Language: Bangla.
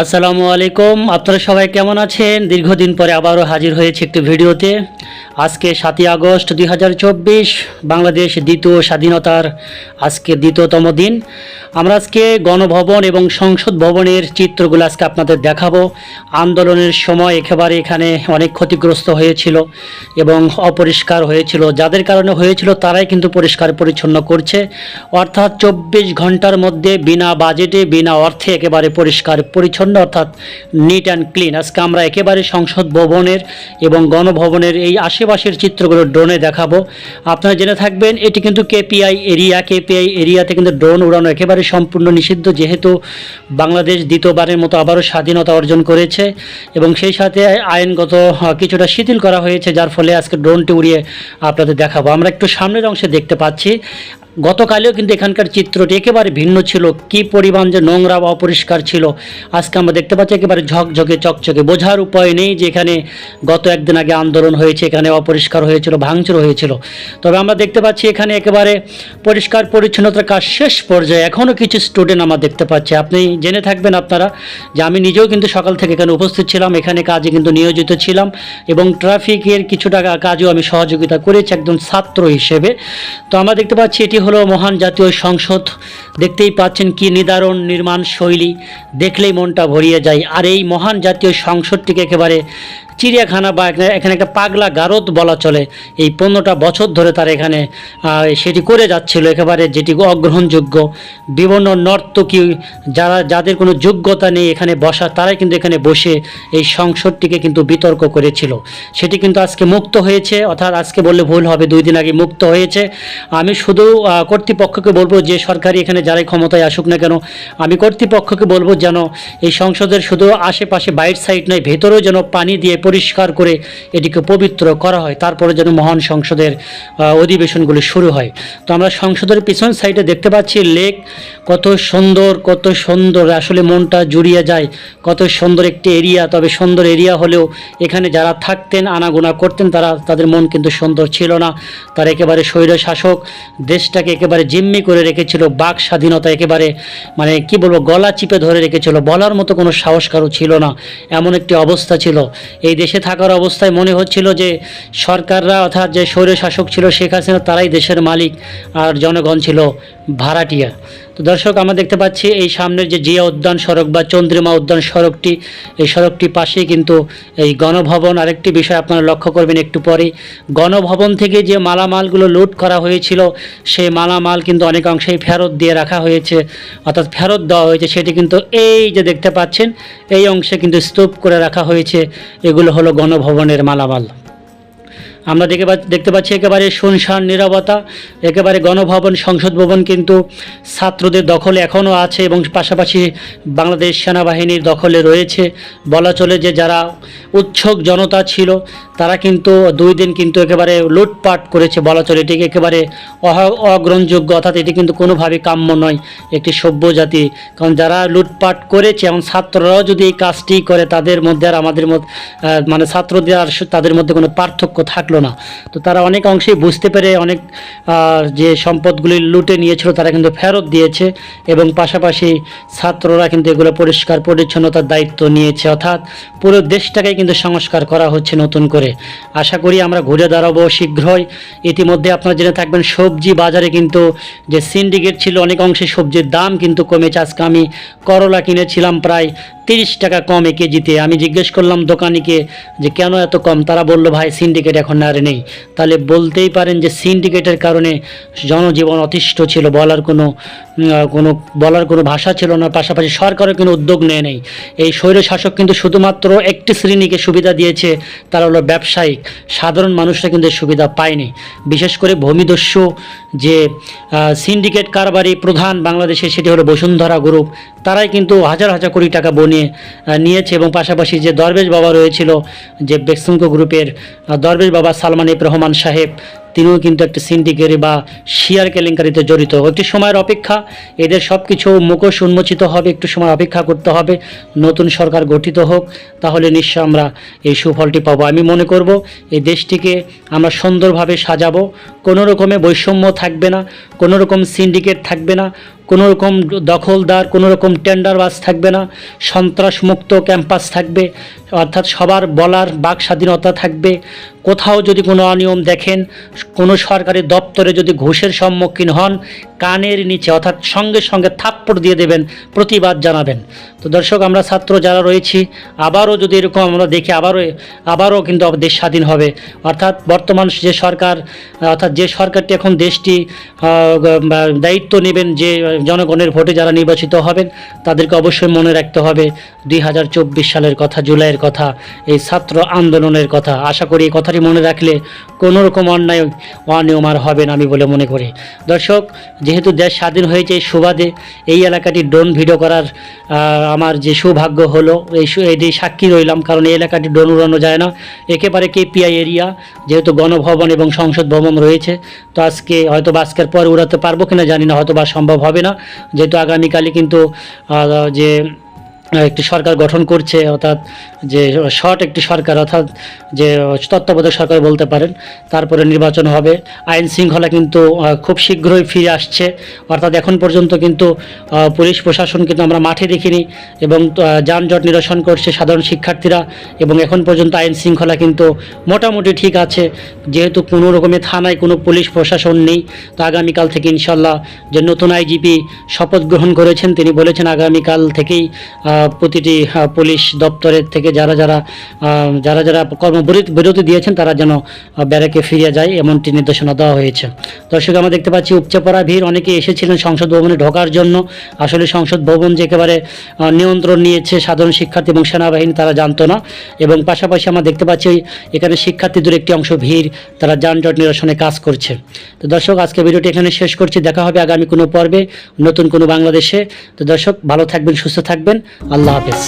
আসসালামু আলাইকুম। আপনারা সবাই কেমন আছেন? দীর্ঘদিন পরে আবারও হাজির হয়েছে একটি ভিডিওতে। আজকে সাতই আগস্ট দুই হাজার চব্বিশ, বাংলাদেশ দ্বিতীয় স্বাধীনতার আজকে দ্বিতীয়তম দিন। আমরা আজকে গণভবন এবং সংসদ ভবনের চিত্রগুলো আজকে আপনাদের দেখাবো। আন্দোলনের সময় একেবারে এখানে অনেক ক্ষতিগ্রস্ত হয়েছিল এবং অপরিষ্কার হয়েছিল। যাদের কারণে হয়েছিল, তারাই কিন্তু পরিষ্কার পরিচ্ছন্ন করছে। অর্থাৎ চব্বিশ ঘণ্টার মধ্যে বিনা বাজেটে, বিনা অর্থে একেবারে পরিষ্কার পরিচ্ছন্ন, অর্থাৎ নিট অ্যান্ড ক্লিন আজকে আমরা একেবারে সংসদ ভবনের এবং গণভবনের এই আশেপাশের চিত্রগুলো ড্রোনে দেখাবো। আপনারা জেনে থাকবেন, এটি কিন্তু কেপিআই এরিয়া কেপিআই এরিয়াতে কিন্তু ড্রোন উড়ানো একেবারে সম্পূর্ণ নিষিদ্ধ, যেহেতু বাংলাদেশ দ্বিতীয়বারের মতো আবারও স্বাধীনতা অর্জন করেছে এবং সেই সাথে আইনগত কিছুটা শিথিল করা হয়েছে, যার ফলে আজকে ড্রোনটি উড়িয়ে আপনাদের দেখাবো। আমরা একটু সামনের অংশে দেখতে পাচ্ছি। গতকালেও কিন্তু এখানকার চিত্রটি একেবারে ভিন্ন ছিল। কি পরিমাণ যে নোংরা বা অপরিষ্কার ছিল, আজকে আমরা দেখতে পাচ্ছি একেবারে ঝকঝকে, চকচকে। বোঝার উপায় নেই যে এখানে গত একদিন আগে আন্দোলন হয়েছে, এখানে অপরিষ্কার হয়েছিল, ভাঙচুর হয়েছিল। তবে আমরা দেখতে পাচ্ছি এখানে একেবারে পরিষ্কার পরিচ্ছন্নতার কাজ শেষ পর্যায়ে এখনও কিছু স্টুডেন্ট আমরা দেখতে পাচ্ছি। আপনি জেনে থাকবেন আপনারা যে আমি নিজেও কিন্তু সকাল থেকে এখানে উপস্থিত ছিলাম, এখানে কাজে কিন্তু নিয়োজিত ছিলাম এবং ট্রাফিকের কিছুটা কাজেও আমি সহযোগিতা করেছি একজন ছাত্র হিসেবে। তো আমরা দেখতে পাচ্ছি এটি হলো মহান জাতীয় সংসদ। দেখতেই পাচ্ছেন কি নিদারণ নির্মাণ শৈলী। দেখলেই মনটা ভরিয়ে যায়। আর এই মহান জাতীয় সংসদটিকে একেবারে চিড়িয়াখানা বা এখানে- একটা পাগলা গারদ বলা চলে। এই পনেরোটা বছর ধরে তারা এখানে সেটি করে যাচ্ছিল। একেবারে যেটি অগ্রহণযোগ্য। বিভিন্ন নর্তকী, যারা, যাদের কোনো যোগ্যতা নেই এখানে বসা, তারাই কিন্তু এখানে বসে এই সংসদটিকে কিন্তু বিতর্ক করেছিল। সেটি কিন্তু আজকে মুক্ত হয়েছে, অর্থাৎ আজকে বললে ভুল হবে, দুই দিন আগে মুক্ত হয়েছে। আমি শুধু কর্তৃপক্ষকে বলব যে সরকারি এখানে যারাই ক্ষমতায় আসুক না কেন, আমি কর্তৃপক্ষকে বলব যেন এই সংসদের শুধু আশেপাশে বাইর সাইড নয়, ভেতরেও যেন পানি দিয়ে পরিষ্কার করে এটিকে পবিত্র করা হয়, তারপরে যেন মহান সংসদের অধিবেশনগুলি শুরু হয়। তো আমরা সংসদের পিছন সাইডে দেখতে পাচ্ছি লেক, কত সুন্দর কত সুন্দর, আসলে মনটা জুড়িয়ে যায়। কত সুন্দর একটি এরিয়া, তবে সুন্দর এরিয়া হলেও এখানে যারা থাকতেন, আনাগোনা করতেন, তারা, তাদের মন কিন্তু সুন্দর ছিল না। তারা একেবারে স্বৈর শাসক দেশটাকে একেবারে জিম্মি করে রেখেছিল, বাক স্বাধীনতা একেবারে মানে কি বলব, গলা চিপে ধরে রেখেছিল, বলার মতো কোনো সাহস কারও ছিল না। এমন একটি অবস্থা ছিল। এই দেশে থাকার অবস্থায় মনে হচ্ছিল যে সরকাররা অর্থাৎ যে স্বৈর শাসক ছিল শেখ হাসিনা, তারাই দেশের মালিক আর জনগণ ছিল ভাড়াটিয়া। তো দর্শক, আমরা দেখতে পাচ্ছি এই সামনের যে জিয়া উদ্যান সড়ক বা চন্দ্রিমা উদ্যান সড়কটি, এই সড়কটি পাশেই কিন্তু এই গণভবন। আরেকটি বিষয় আপনারা লক্ষ্য করবেন একটু পরে গণভবন থেকে যে মালামালগুলো লুট করা হয়েছিল, সেই মালামাল কিন্তু অনেকাংশেই ফেরত দিয়ে রাখা হয়েছে, অর্থাৎ ফেরত দেওয়া হয়েছে। সেটি কিন্তু এই যে দেখতে পাচ্ছেন, এই অংশে কিন্তু স্তূপ করে রাখা হয়েছে। এগুলো হলো গণভবনের মালামাল। আমরা দেখে দেখতে পাচ্ছি একেবারে শুনশান নিরবতা, একেবারে গণভবন, সংসদ ভবন কিন্তু ছাত্রদের দখলে এখনও আছে এবং পাশাপাশি বাংলাদেশ সেনাবাহিনীর দখলে রয়েছে। বলা চলে যে যারা উচ্ছক জনতা ছিল তারা কিন্তু দুই দিন কিন্তু একেবারে লুটপাট করেছে বলা চলে এটিকে একেবারে অগ্রহণযোগ্য? অর্থাৎ এটি কিন্তু কোনোভাবে কাম্য নয় একটি সভ্য জাতি। কারণ যারা লুটপাট করেছে এবং ছাত্ররাও যদি এই কাজটি করে, তাদের মধ্যে আর আমাদের মধ্যে মানে ছাত্রদের আর তাদের মধ্যে কোনো পার্থক্য থাকল না। তো তারা অনেক অংশেই বুঝতে পেরে অনেক যে সম্পদগুলি লুটে নিয়েছিল, তারা কিন্তু ফেরত দিয়েছে এবং পাশাপাশি ছাত্ররা কিন্তু এগুলো পরিষ্কার, পরিচ্ছন্নতার দায়িত্ব নিয়েছে। অর্থাৎ পুরো দেশটাকেই কিন্তু সংস্কার করা হচ্ছে নতুন করে। আশা করি আমরা ঘুরে দাঁড়াবো শীঘ্রই। ইতিমধ্যে আপনারা জেনে থাকবেন, সবজি বাজারে কিন্তু যে সিন্ডিকেট ছিল, অনেক অংশে সবজির দাম কিন্তু কমেছে। আজকে আমি করলা কিনেছিলাম প্রায় তিরিশ টাকা কমে কেজিতে। আমি জিজ্ঞেস করলাম দোকানিকে যে, কেন এত কম? তারা বলল, ভাই সিন্ডিকেট এখন আর নেই। তাহলে বলতেই পারেন যে সিন্ডিকেটের কারণে জনজীবন অতিষ্ঠ ছিল। বলার কোনো কোনো, বলার কোনো ভাষা ছিল না। পাশাপাশি সরকারও কোনো উদ্যোগ নেয় নেই। এই স্বৈর শাসক কিন্তু শুধুমাত্র একটি শ্রেণীকে সুবিধা দিয়েছে, তারা হলো ব্যবসায়িক, সাধারণ মানুষরা কিন্তু সুবিধা পায়নি। বিশেষ করে ভূমিদস্যু যে সিন্ডিকেট কারবারি প্রধান বাংলাদেশে সেটি হলো বসুন্ধরা গ্রুপ তারাই কিন্তু হাজার হাজার কোটি টাকা বনিয়ে নিয়েছে এবং পাশাপাশি যে দরবেশ বাবা রয়েছিল, যে বেক্সিমকো গ্রুপের দরবেশ বাবা সালমান ইব রহমান সাহেব তিনিও কিন্তু একটা সিন্ডিকেট বা শিয়ার কেলেঙ্কারিতে জড়িত। একটি সময়ের অপেক্ষা, এদের সব কিছু মুখোশ উন্মোচিত হবে, একটু সময় অপেক্ষা করতে হবে, নতুন সরকার গঠিত হোক, তাহলে নিশ্চয় আমরা এই সুফলটি পাবো। আমি মনে করব, এই দেশটিকে আমরা সুন্দরভাবে সাজাবো, কোনো রকমে বৈষম্য থাকবে না, কোনো রকম সিন্ডিকেট থাকবে না কোনো রকম দখলদার কোনো রকম টেন্ডারবাজ থাকবে না, সন্ত্রাসমুক্ত ক্যাম্পাস থাকবে, অর্থাৎ সবার বলার বাক স্বাধীনতা থাকবে। কোথাও যদি কোনো অনিয়ম দেখেন, কোনো সরকারি দপ্তরে যদি ঘুষের সম্মুখীন হন, কানের নিচে, অর্থাৎ সঙ্গে সঙ্গে থাপ্পড় দিয়ে দেবেন, প্রতিবাদ জানাবেন। তো দর্শক, আমরা ছাত্র যারা রয়েছি, আবারও যদি এরকম আমরা দেখি, আবারও আবারও কিন্তু দেশ স্বাধীন হবে। অর্থাৎ বর্তমান যে সরকার, অর্থাৎ যে সরকারটি এখন দেশটি দায়িত্ব নেবেন যে জনগণের ভোটে যারা নির্বাচিত হবেন, তাদেরকে অবশ্যই মনে রাখতে হবে দুই হাজার চব্বিশ সালের কথা, জুলাইয়ের কথা, এই ছাত্র আন্দোলনের কথা। আশা করি এই কথাটি মনে রাখলে কোনো রকম অন্যায়, অনিয়ম আর হবে না আমি বলে মনে করি। দর্শক, যেহেতু দেশ স্বাধীন হয়েছে এই সুবাদে, এই এলাকাটি ড্রোন ভিডিও করার আমার যে সৌভাগ্য হলো, এই এটি সাক্ষী রইলাম, কারণ এই এলাকাটি ড্রোন উড়ানো যায় না। একেবারে কেপিআই এরিয়া, যেহেতু গণভবন এবং সংসদ ভবন রয়েছে, তো আজকে হয়তো আজকের পর উড়াতে পারব কিনা জানি না হয়তো বা সম্ভব হবে না। যেহেতু আগামীকালই কিন্তু আহ, যে একটি সরকার গঠন করছে, অর্থাৎ যে শর্ট একটি সরকার, অর্থাৎ যে তত্ত্বাবধায়ক সরকার বলতে পারেন, তারপরে নির্বাচন হবে। আইন শৃঙ্খলা কিন্তু খুব শীঘ্রই ফিরে আসছে। অর্থাৎ এখন পর্যন্ত কিন্তু পুলিশ প্রশাসন কিন্তু আমরা মাঠে দেখিনি এবং যানজট নিরসন করছে সাধারণ শিক্ষার্থীরা এবং এখন পর্যন্ত আইন শৃঙ্খলা কিন্তু মোটামুটি ঠিক আছে। যেহেতু কোনো রকমের থানায় কোনো পুলিশ প্রশাসন নেই, তো আগামীকাল থেকে ইনশাল্লাহ যে নতুন আইজিপি শপথ গ্রহণ করেছেন, তিনি বলেছেন আগামীকাল থেকেই প্রতিটি পুলিশ দপ্তরের থেকে যারা যারা যারা যারা কর্মবিরতি বিরতি দিয়েছেন, তারা যেন ব্যারাকে ফিরে যায় এমনটি নির্দেশনা দেওয়া হয়েছে। দর্শক, আমরা দেখতে পাচ্ছি উপচে পড়া ভিড়, অনেকে এসেছিলেন সংসদ ভবনে ঢোকার জন্য। আসলে সংসদ ভবন যে একেবারে নিয়ন্ত্রণ নিয়েছে সাধারণ শিক্ষার্থী এবং সেনাবাহিনী, তারা জানতো না। এবং পাশাপাশি আমরা দেখতে পাচ্ছি এখানে শিক্ষার্থীদের একটি অংশ ভিড়, তারা যানজট নিরসনে কাজ করছে। তো দর্শক, আজকে ভিডিওটি এখানে শেষ করছি। দেখা হবে আগামী কোনো পর্বে নতুন কোনো বাংলাদেশে। তো দর্শক, ভালো থাকবেন, সুস্থ থাকবেন। আল্লাহ হাফেজ।